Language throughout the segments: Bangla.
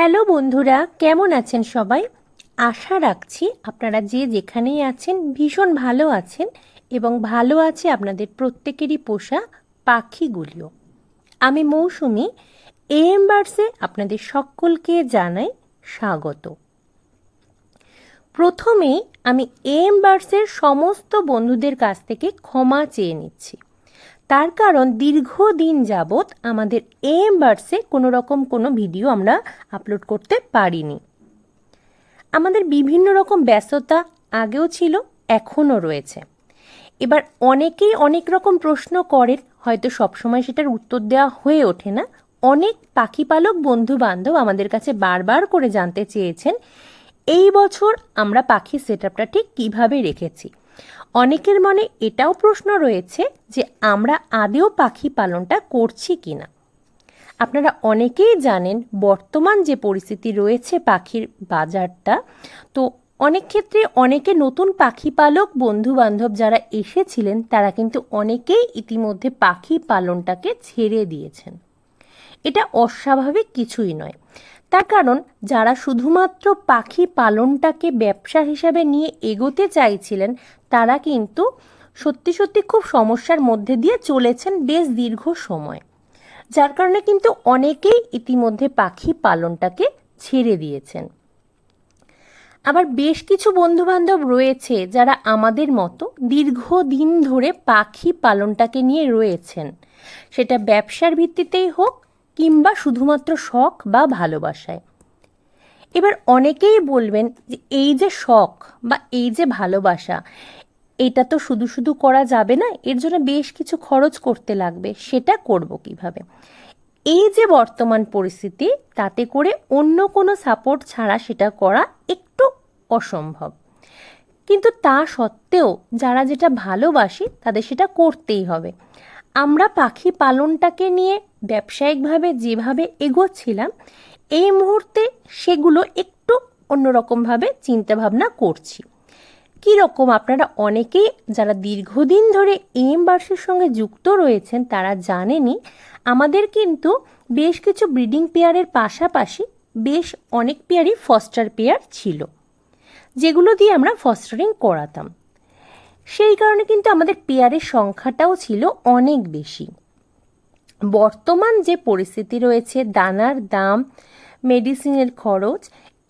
হ্যালো বন্ধুরা, কেমন আছেন সবাই? আশা রাখছি আপনারা যে যেখানেই আছেন ভীষণ ভালো আছেন এবং ভালো আছে আপনাদের প্রত্যেকেরই পোষা পাখিগুলিও। আমি মৌসুমি এম বার্সে আপনাদের সকলকে জানাই স্বাগত। প্রথমেই আমি এম বার্সের সমস্ত বন্ধুদের কাছ থেকে ক্ষমা চেয়ে নিচ্ছি। তার কারণ দীর্ঘদিন যাবৎ আমাদের এম বার্সে কোনো রকম কোনো ভিডিও আমরা আপলোড করতে পারিনি। আমাদের বিভিন্ন রকম ব্যস্ততা আগেও ছিল, এখনও রয়েছে। এবার অনেকেই অনেক রকম প্রশ্ন করেন, হয়তো সবসময় সেটার উত্তর দেওয়া হয়ে ওঠে না। অনেক পাখি পালক বন্ধু বান্ধব আমাদের কাছে বারবার করে জানতে চেয়েছেন, এই বছর আমরা পাখির সেট আপটা ঠিক কীভাবে রেখেছি? অনেকের মনে এটাও প্রশ্ন রয়েছে যে আমরা আদেও পাখি পালনটা করছি কি না আপনারা অনেকেই জানেন বর্তমান যে পরিস্থিতি রয়েছে পাখির বাজারটা, তো অনেক ক্ষেত্রে অনেকে নতুন পাখি পালক বন্ধু বান্ধব যারা এসেছিলেন, তারা কিন্তু অনেকেই ইতিমধ্যে পাখি পালনটাকে ছেড়ে দিয়েছেন। এটা অস্বাভাবিক কিছুই নয়। তার কারণ, যারা শুধুমাত্র পাখি পালনটাকে ব্যবসা হিসাবে নিয়ে এগোতে চাইছিলেন, তারা কিন্তু সত্যি সত্যি খুব সমস্যার মধ্যে দিয়ে চলেছেন বেশ দীর্ঘ সময়। যার কারণে কিন্তু অনেকেই ইতিমধ্যে পাখি পালনটাকে ছেড়ে দিয়েছেন। আবার বেশ কিছু বন্ধুবান্ধব রয়েছে যারা আমাদের মতো দীর্ঘদিন ধরে পাখি পালনটাকে নিয়ে রয়েছেন। সেটা ব্যবসার ভিত্তিতেই হোক কিংবা শুধুমাত্র শখ বা ভালোবাসায়। এবার অনেকেই বলবেন যে, এই যে শখ বা এই যে ভালোবাসা, এটা তো শুধু শুধু করা যাবে না, এর জন্য বেশ কিছু খরচ করতে লাগবে, সেটা করব কীভাবে? এই যে বর্তমান পরিস্থিতি, তাতে করে অন্য কোনো সাপোর্ট ছাড়া সেটা করা একটু অসম্ভব। কিন্তু তা সত্ত্বেও যারা যেটা ভালোবাসি, তাদের সেটা করতেই হবে। আমরা পাখি পালনটাকে নিয়ে ব্যবসায়িকভাবে যেভাবে এগোচ্ছিলাম, এই মুহূর্তে সেগুলো একটু অন্যরকমভাবে চিন্তাভাবনা করছি। কী রকম আপনারা অনেকেই যারা দীর্ঘদিন ধরে এম বার্সের সঙ্গে যুক্ত রয়েছেন, তারা জানেনই, আমাদের কিন্তু বেশ কিছু ব্রিডিং পেয়ারের পাশাপাশি বেশ অনেক পেয়ারই ফস্টার পেয়ার ছিল, যেগুলো দিয়ে আমরা ফস্টারিং করাতাম। সেই কারণে কিন্তু আমাদের পেয়ারের সংখ্যাটাও ছিল অনেক বেশি। বর্তমান যে পরিস্থিতি রয়েছে, দানার দাম, মেডিসিনের খরচ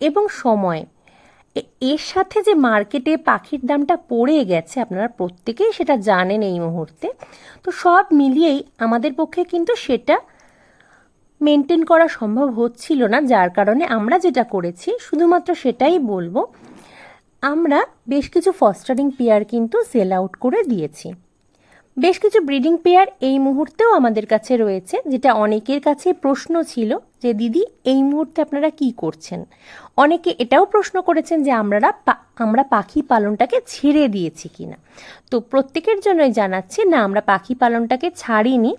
এবং সময় এর সাথে যে মার্কেটে পাখির দামটা পড়ে গেছে, আপনারা প্রত্যেকেই সেটা জানেন এই মুহূর্তে। তো সব মিলিয়েই আমাদের পক্ষে কিন্তু সেটা মেনটেন করা সম্ভব হচ্ছিল না, যার কারণে আমরা যেটা করেছি, শুধুমাত্র সেটাই বলব আমরা বেশ কিছু ফস্টারিং পেয়ার কিন্তু সেল আউট করে দিয়েছি। বেশ কিছু ব্রিডিং পেয়ার এই মুহূর্তেও আমাদের কাছে রয়েছে, যেটা অনেকের কাছে প্রশ্ন ছিল যে, দিদি, এই মুহূর্তে আপনারা কি করছেন? অনেকে এটাও প্রশ্ন করেছেন যে আমরা আমরা পাখি পালনটাকে ছেড়ে দিয়েছি কি না তো প্রত্যেকের জন্যই জানাচ্ছি, না, আমরা পাখি পালনটাকে ছাড়িনি।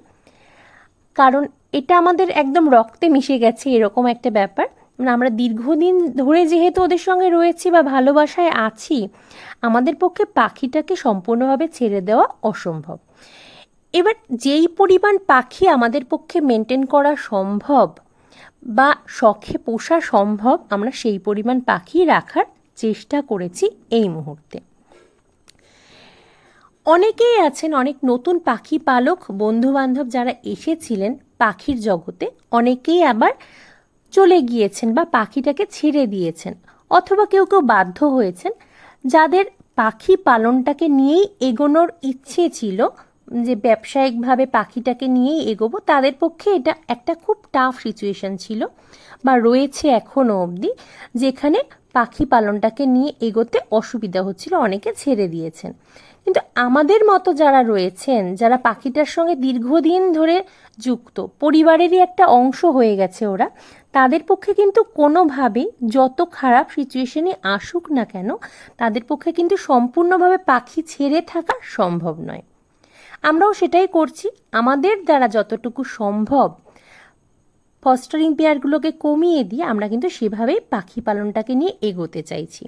কারণ এটা আমাদের একদম রক্তে মিশে গেছে, এরকম একটা ব্যাপার। মানে আমরা দীর্ঘদিন ধরে যেহেতু ওদের সঙ্গে রয়েছি বা ভালোবাসায় আছি, আমাদের পক্ষে পাখিটাকে সম্পূর্ণভাবে ছেড়ে দেওয়া অসম্ভব। এবার যেই পরিমাণ পাখি আমাদের পক্ষে মেনটেন করা সম্ভব বা শখে পোষা সম্ভব, আমরা সেই পরিমাণ পাখি রাখার চেষ্টা করেছি এই মুহূর্তে। অনেকেই আছেন, অনেক নতুন পাখি পালক, বন্ধুবান্ধব যারা এসেছিলেন পাখির জগতে, অনেকেই আবার চলে গিয়েছেন বা পাখিটাকে ছেড়ে দিয়েছেন অথবা কেউ কেউ বাধ্য হয়েছেন, যাদের পাখি পালনটাকে নিয়েই এগোনোর ইচ্ছে ছিল, যে ব্যবসায়িকভাবে পাখিটাকে নিয়েই এগোবো, তাদের পক্ষে এটা একটা খুব টাফ সিচুয়েশন ছিল বা রয়েছে এখনও অবধি, যেখানে পাখি পালনটাকে নিয়ে এগোতে অসুবিধা হচ্ছিল, অনেকে ছেড়ে দিয়েছেন। কিন্তু আমাদের মতো যারা রয়েছেন, যারা পাখিটার সঙ্গে দীর্ঘদিন ধরে যুক্ত, পরিবারেরই একটা অংশ হয়ে গেছে ওরা, তাদের পক্ষে কিন্তু কোনোভাবেই যত খারাপ সিচুয়েশনে আসুক না কেন, তাদের পক্ষে কিন্তু সম্পূর্ণভাবে পাখি ছেড়ে থাকা সম্ভব নয়। আমরাও সেটাই করছি। আমাদের দ্বারা যতটুকু সম্ভব ফস্টারিং পেয়ারগুলোকে কমিয়ে দিয়ে আমরা কিন্তু সেভাবেই পাখি পালনটাকে নিয়ে এগোতে চাইছি।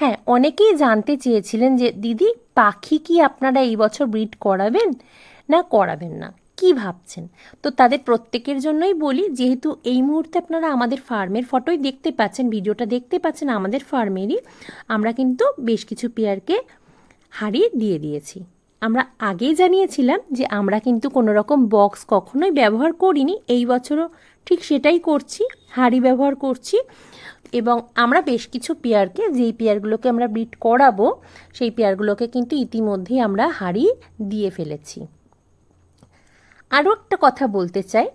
হ্যাঁ অনেকেই জানতে চেয়েছিলেন যে, দিদি, পাখি কি আপনারা এই বছর ব্রিড করাবেন না করাবেন না? কি ভাবছেন? তো তাদের প্রত্যেকের জন্যই বলি, যেহেতু এই মুহূর্তে আপনারা আমাদের ফার্মের ফটোই দেখতে পাচ্ছেন, ভিডিওটা দেখতে পাচ্ছেন আমাদের ফার্মেরই, আমরা কিন্তু বেশ কিছু পেয়ারকে হারিয়ে দিয়ে দিয়েছি। আমরা আগেই জানিয়েছিলাম যে আমরা কিন্তু কোনো রকম বক্স কখনোই ব্যবহার করিনি। এই বছরও ঠিক সেটাই করছি, হাঁড়ি ব্যবহার করছি এবং আমরা বেশ কিছু পেয়ারকে, যেই পেয়ারগুলোকে আমরা ব্রিড করাবো, সেই পেয়ারগুলোকে কিন্তু ইতিমধ্যেই আমরা হাঁড়ি দিয়ে ফেলেছি। আরও একটা কথা বলতে চাই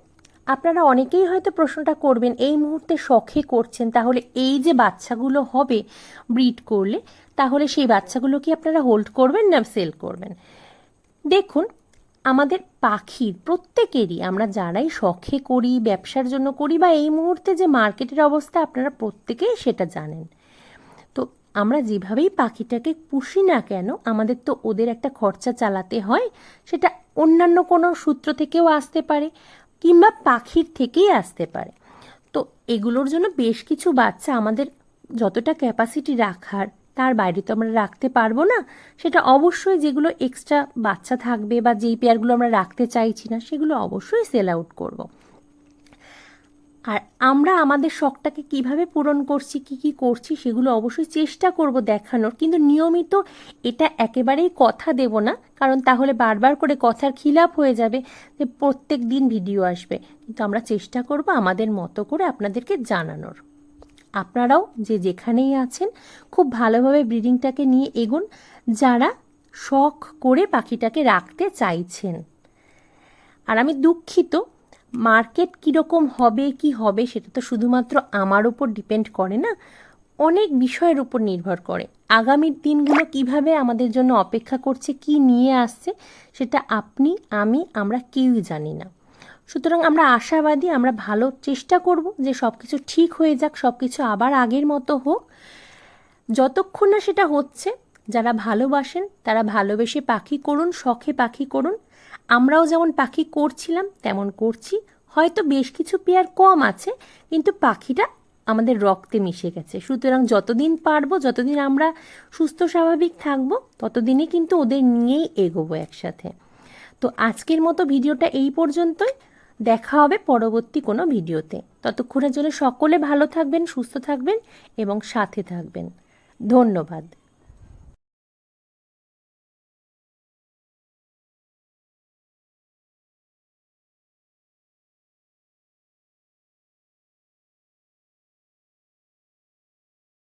আপনারা অনেকেই হয়তো প্রশ্নটা করবেন, এই মুহূর্তে শখে করছেন, তাহলে এই যে বাচ্চাগুলো হবে ব্রিড করলে, তাহলে সেই বাচ্চাগুলো কি আপনারা হোল্ড করবেন না সেল করবেন? দেখুন, আমাদের পাখির প্রত্যেকেরই, আমরা যারাই শখে করি, ব্যবসার জন্য করি বা এই মুহূর্তে যে মার্কেটের অবস্থা, আপনারা প্রত্যেকেই সেটা জানেন। তো আমরা যেভাবেই পাখিটাকে পুষি না কেন, আমাদের তো ওদের একটা খরচা চালাতে হয়, সেটা অন্যান্য কোনো সূত্র থেকেও আসতে পারে। কিংবা পাখির থেকেই আসতে পারে। তো এগুলোর জন্য বেশ কিছু বাচ্চা আমাদের যতটা ক্যাপাসিটি রাখার, তার বাইরে তো আমরা রাখতে পারব না, সেটা অবশ্যই যেগুলো এক্সট্রা বাচ্চা থাকবে বা যেই পেয়ারগুলো আমরা রাখতে চাইছি না, সেগুলো অবশ্যই সেল আউট করব। আর আমরা আমাদের শখটাকে কীভাবে পূরণ করছি, কি কি করছি সেগুলো অবশ্যই চেষ্টা করব দেখানোর। কিন্তু নিয়মিত এটা একেবারেই কথা দেব না, কারণ তাহলে বারবার করে কথার খিলাপ হয়ে যাবে যে প্রত্যেক দিন ভিডিও আসবে। কিন্তু আমরা চেষ্টা করব আমাদের মতো করে আপনাদেরকে জানানোর। আপনারাও যে যেখানেই আছেন, খুব ভালোভাবে ব্রিডিংটাকে নিয়ে এগুন। যারা শখ করে পাখিটাকে রাখতে চাইছেন, আর আমি দুঃখিত মার্কেট কীরকম হবে, কি হবে, সেটা তো শুধুমাত্র আমার উপর ডিপেন্ড করে না, অনেক বিষয়ের উপর নির্ভর করে। আগামীর দিনগুলো কীভাবে আমাদের জন্য অপেক্ষা করছে, কি নিয়ে আসছে, সেটা আপনি, আমি, আমরা কেউই জানি না। সুতরাং আমরা আশাবাদী, আমরা ভালো চেষ্টা করব যে সব কিছু ঠিক হয়ে যাক সব কিছু আবার আগের মতো হোক। যতক্ষণ না সেটা হচ্ছে, যারা ভালোবাসেন, তারা ভালোবেসে পাখি করুন, শখে পাখি করুন। আমরাও যেমন পাখি করছিলাম, তেমন করছি। হয়তো বেশ কিছু পেয়ার কম আছে, কিন্তু পাখিটা আমাদের রক্তে মিশে গেছে। সুতরাং যতদিন পারব, যতদিন আমরা সুস্থ, স্বাভাবিক থাকব, ততদিনই কিন্তু ওদের নিয়েই এগোবো একসাথে। তো আজকের মতো ভিডিওটা এই পর্যন্তই। দেখা হবে পরবর্তী কোনো ভিডিওতে। ততক্ষণের জন্য সকলে ভালো থাকবেন, সুস্থ থাকবেন এবং সাথে থাকবেন। ধন্যবাদ।